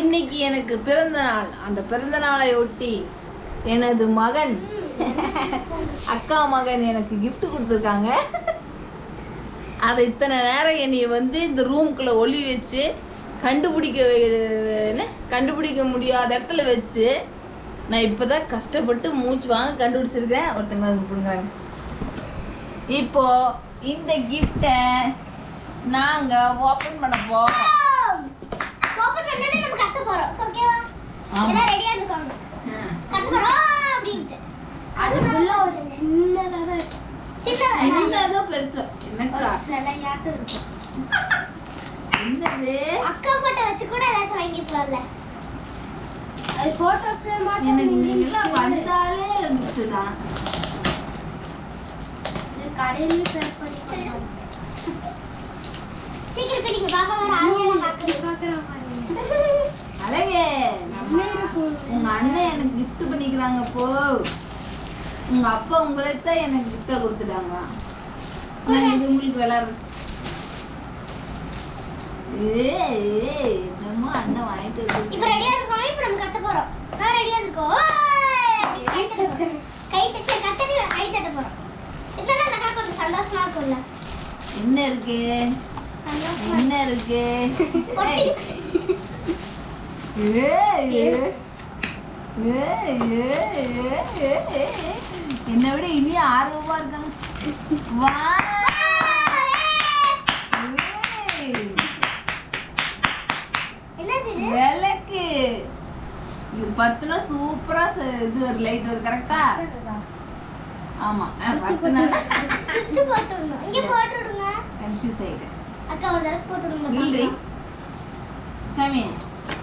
இன்னைக்கு எனக்கு பிறந்த நாள். அந்த பிறந்த நாளை ஒட்டி எனது மகன் அக்கா மகன் எனக்கு gift கொடுத்துருக்காங்க. அதை இத்தனை நேரம் என்னைய வந்து இந்த ரூம்குள்ளே ஒளி வச்சு கண்டுபிடிக்க என்ன? கண்டுபிடிக்க முடியாத இடத்துல வச்சு நான் இப்போ தான் கஷ்டப்பட்டு மூச்சு வாங்க கண்டுபிடிச்சிருக்கேன் ஒருத்தங்க வந்து பிடுங்குறாங்க இப்போ இந்த கிஃப்டை நாங்கள் ஓப்பன் பண்ண போகிறோம் ஓபன் பண்ணனே நம்ம போறோம். ஓகேவா. எல்லாம் ரெடியா போறோம் அதுக்குள்ள ஒரு சின்னதா தான் சின்னதா என்னதோ பெருசோ. என்னக்கா? சிலையாட்டம் இருக்கும். என்னது? அக்கா போட்டோ வச்சு கூட ஏதாச்சும் வாங்கிக்கலாம்ல. அது போட்டோ ஃப்ரேம் எனக்கு வந்தாலே தான். கடையில சேவ் பண்ணிக்கலாம். சீக்கிரம் பாப்பா வேற ஆளுங்க பாக்குறது பாக்குறோம் அழகே. நம்ம உங்க அண்ணன் எனக்கு gift பண்ணிக்கிறாங்க போ. உங்க அப்பா உங்களை தான் எனக்கு gift கொடுத்துட்டாங்க நான் இது உங்களுக்கு விளாடுறேன் என்னமோ அண்ணன் வாங்கிட்டு இப்போ ரெடியா இருக்கோம்? இப்போ நம்ம கத்த போறோம். நான் ரெடியா இருக்கோம் கை தச்சு கத்தடி கை தட்ட போறோம். இதெல்லாம் அந்த கொஞ்சம் சந்தோஷமா இருக்கும்ல. என்ன இருக்கு? சந்தோஷமா என்ன இருக்கு ஒட்டிக்கிச்சு. ஏய், ஏய். ஏய், ஏய், ஏய், ஏய், ஏய். என்னை விட இனி ஆர்வமா இருக்காங்க. வா. விளக்கு. இது பத்துனா சூப்பரா இது ஒரு லைட் ஒரு கரெக்டா ஆமா. கன்ஃபியூஸ் ஆயிட்டேன். அக்கா ஒரு தடவை போட்டு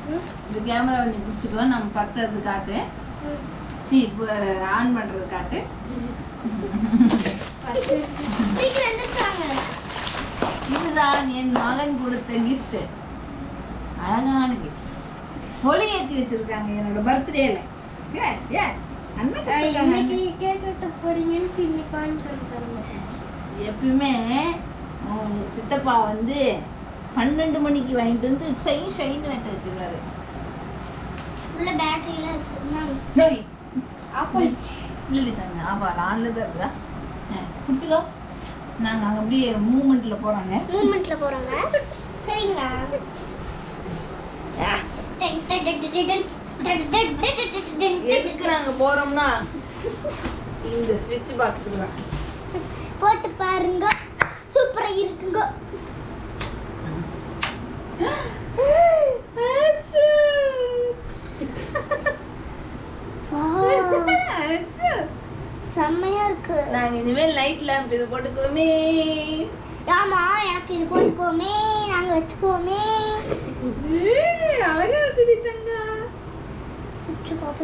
இந்த கேமரா நீ பிடிச்சிக்கோ நம்ம பத்துறது காட்டு. சி ஆன் பண்றது காட்டு. இதுதான் என் மகன் கொடுத்த gift. அழகான gift. ஒளி ஏத்தி வச்சிருக்காங்க என்னோட பர்த்டேல எப்பயுமே சித்தப்பா வந்து பன்னெண்டு மணிக்கு வாங்கிட்டு வந்து ஷைன் ஷைன் வெட்ட வச்சுக்கிறாரு உள்ள பேட்டரி எல்லாம் இருக்கு டேய், ஆஃப் பண்ணிச்சு இல்லடி தாங்க ஆப்பா ஆன்ல தான் இருக்குதா பிடிச்சிக்கோ நாங்கள் அங்கே அப்படியே மூமெண்ட்டில் போகிறாங்க மூமெண்ட்ல போறாங்க சரிங்களா எதுக்கு நாங்கள் போகிறோம்னா இந்த ஸ்விட்ச் பாக்ஸுக்கு தான் போட்டு பாருங்க சூப்பரா இருக்குங்க செம்மையா இருக்கு நாங்கள் லேம்ப் இது போட்டுக்குவோமே. ஆமா எனக்கு இது போட்டுக்கோமே நாங்க வச்சுக்கோமே ஏய், அழகா இருக்குடி தங்கா.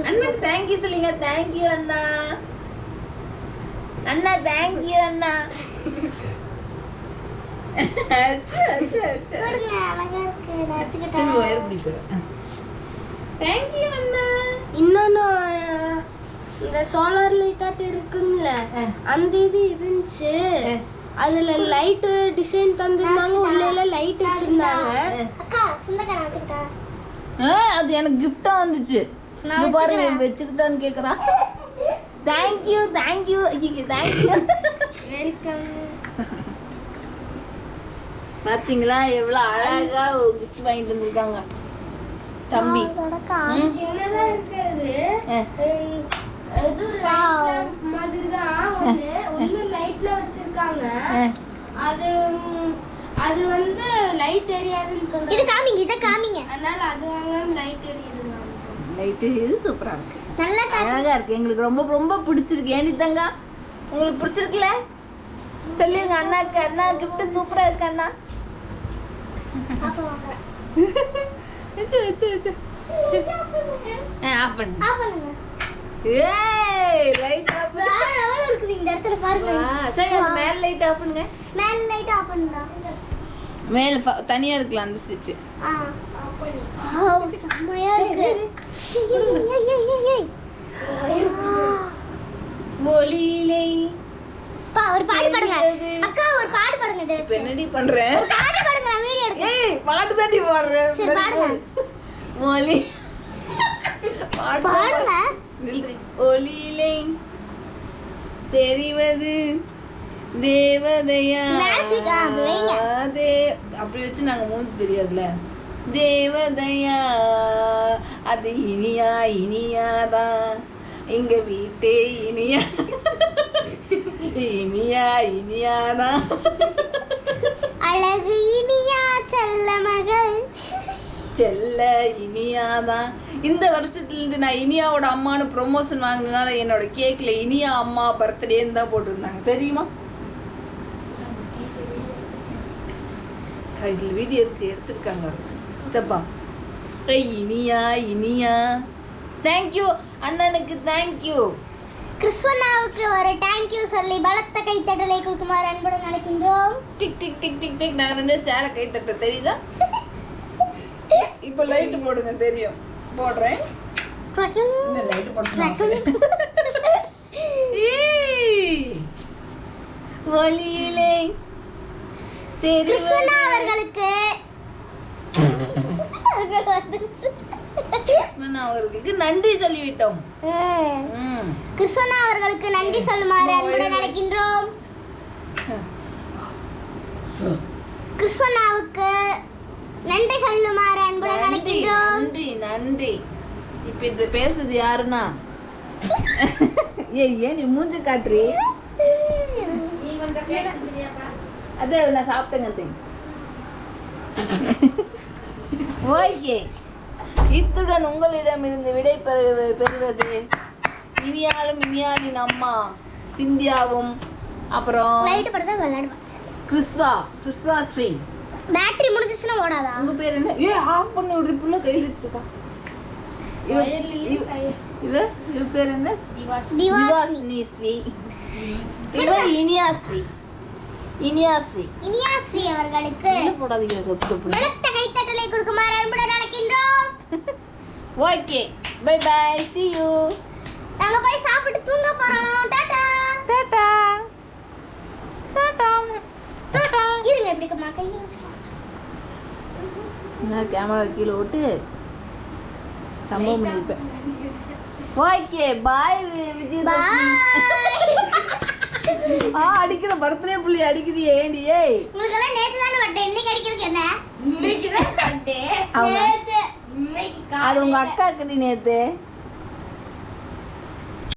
அண்ணாக்கு தேங்க்யூ சொல்லுங்க. தேங்க்யூ அண்ணா. அண்ணா தேங்க்யூ அண்ணா. இன்னொன்னு இந்த சோலார் லைட்டாட்டு அஹ். அந்த இது இருந்துச்சு. அதுல லைட் டிசைன் தந்திருந்தாங்க உள்ள லைட் வச்சிருந்தாங்க. அக்கா சுந்தரக்கா வச்சுக்கிட்டேன் ஆ, அது எனக்கு கிஃப்டா வந்துச்சு. நான் வச்சுக்கிறேன். வச்சுக்கிட்டான்னு கேக்குறா. தேங்க்யூ தேங்க்யூ ஐயோ தேங்க்யூ வெல்கம் பாத்தீங்களா எவ்வளவு அழகா கிஃப்ட் வாங்கிட்டு வந்திருக்காங்க. தம்பி. சின்னதா இருக்கிறது. லைட் அஹ். அது அது வந்து லைட் எரியாதுன்னு சொல்றாங்க. இது காமிங்க இத காமிங்க. அதனால அது வாங்காம லைட் எரியுது லைட்டு இது சூப்பரா இருக்கு. நல்லா அழகா இருக்கு. எங்களுக்கு ரொம்ப ரொம்ப பிடிச்சிருக்கு. ஏண்டி தங்கா உங்களுக்கு பிடிச்சிருக்குல்ல? சொல்லிருங்க அண்ணாக்கு அண்ணா கிஃப்ட் சூப்பரா இருக்கு அண்ணா. வச்சு வச்சு வச்சு. ஆஃப் பண்ணு. ஆஃப் பண்ணுங்க. ஏய் லைட் ஆஃப் இருக்குது. இந்த இடத்துல பாருங்க. சரி அந்த மேல லைட் ஆஃப் பண்ணுங்க. மேல லைட் ஆஃப் பண்ணுடா. மேல ஃப- தனியா இருக்கலாம் அந்த ஸ்விட்ச் ஆ. ஆஃப் செம்மையா இருக்கு. ஒளியிலே பா ஒரு பாட்டு பாடுங்க. அக்கா ஒரு பாட்டு பாடுங்க இதை வச்சு. என்னடி பண்றேன் பாட்டு பாடுங்க நான் வீடியோ ஏய் பாட்டு தாண்டி பாடுறேன் சரி, பாடுங்க. தான் பாடுங்க. ஒளியிலே தெரிவது தேவதையா? Magic, ஆ, அப்படி வைங்க. தே அப்படி வச்சு நாங்க மூஞ்சி தெரியாதுல தேவதையா? அது இனியா இனியாதான் எங்க வீட்டே இனியா. இனியா இனியாதான் அழகு இனியா செல்ல மகள். செல்ல இனியாதான் இந்த வருஷத்துல இருந்து நான் இனியாவோட அம்மானு ப்ரொமோஷன் வாங்கினதுனால என்னோட கேக்ல இனியா அம்மா பர்த்டேன்னு தான் போட்டிருந்தாங்க. தெரியுமா? இதில் வீடியோ இருக்கு எடுத்திருக்காங்க. சித்தப்பா ஏய் இனியா இனியா. தேங்க்யூ அண்ணனுக்கு தேங்க்யூ கிறிஸ்வனாவுக்கு ஒரு தேங்க்யூ சொல்லி பலத்த கைத்தட்டலை கொடுக்குமாறு அன்புடன் நினைக்கின்றோம் tick tick tick tick tick நான் ரெண்டு சேர கை தட்ட தெரியுதா? இப்போ லைட் போடுங்க தெரியும். போடுறேன். லைட் ஒளியிலே அவர்களுக்கு. நன்றி சொல்லிவிட்டோம். கிறிஸ்வனா அவர்களுக்கு நன்றி சொல்லுமாறு அன்புடன் அழைக்கின்றோம். கிறிஸ்வனாவுக்கு நன்றி சொல்லுமாறு அன்புடன் அழைக்கின்றோம். நன்றி நன்றி. இப்ப இது பேசுறது யாருன்னா? ஏய் ஏன் நீ மூஞ்சி காட்டுறி? அதே நான் சாப்பிட்டேங்க ஓகே. இத்துடன் உங்களிடமிருந்து விடை பெறு பெறுவது இனியாலும் இனியாலின் அம்மா சிந்தியாவும் அப்புறம் கிறிஸ்வா கிறிஸ்வா ஸ்ரீ. பேட்டரி முடிஞ்சிச்சுன்னா ஓடாதா? உங்க பேர் என்ன? ஏ ஆஃப் பண்ணி விடுறி புள்ள கையில் வச்சிருக்கா. இவ இவ- பேர் என்ன? திவாசினி ஸ்ரீ. இவ இனியாஸ்ரீ. இனியாஸ்ரீ. இனியாஸ்ரீ அவர்களுக்கு. என்ன போடாதீங்க தொப்பு தொப்பு பலத்த கைத்தட்டலை கொடுக்குமாறு அன்புடன் அழைக்கின்றோம் okay bye bye see you. நாங்க போய் சாப்பிட்டு கேமரா கீழே விட்டு சம்பவம் பண்ணிருப்பேன். ஓகே பாய் விஜய் ஆ அடிக்கிற பர்த்டே புள்ளி அடிக்குது ஏண்டி ஏய். உங்களுக்கு எல்லாம் நேத்து தானே வட்டேன் இன்னைக்கு அடிக்கிறதுக்கு என்ன? அவங்க நேத்து. அது உங்க அக்காக்குடி நேத்து.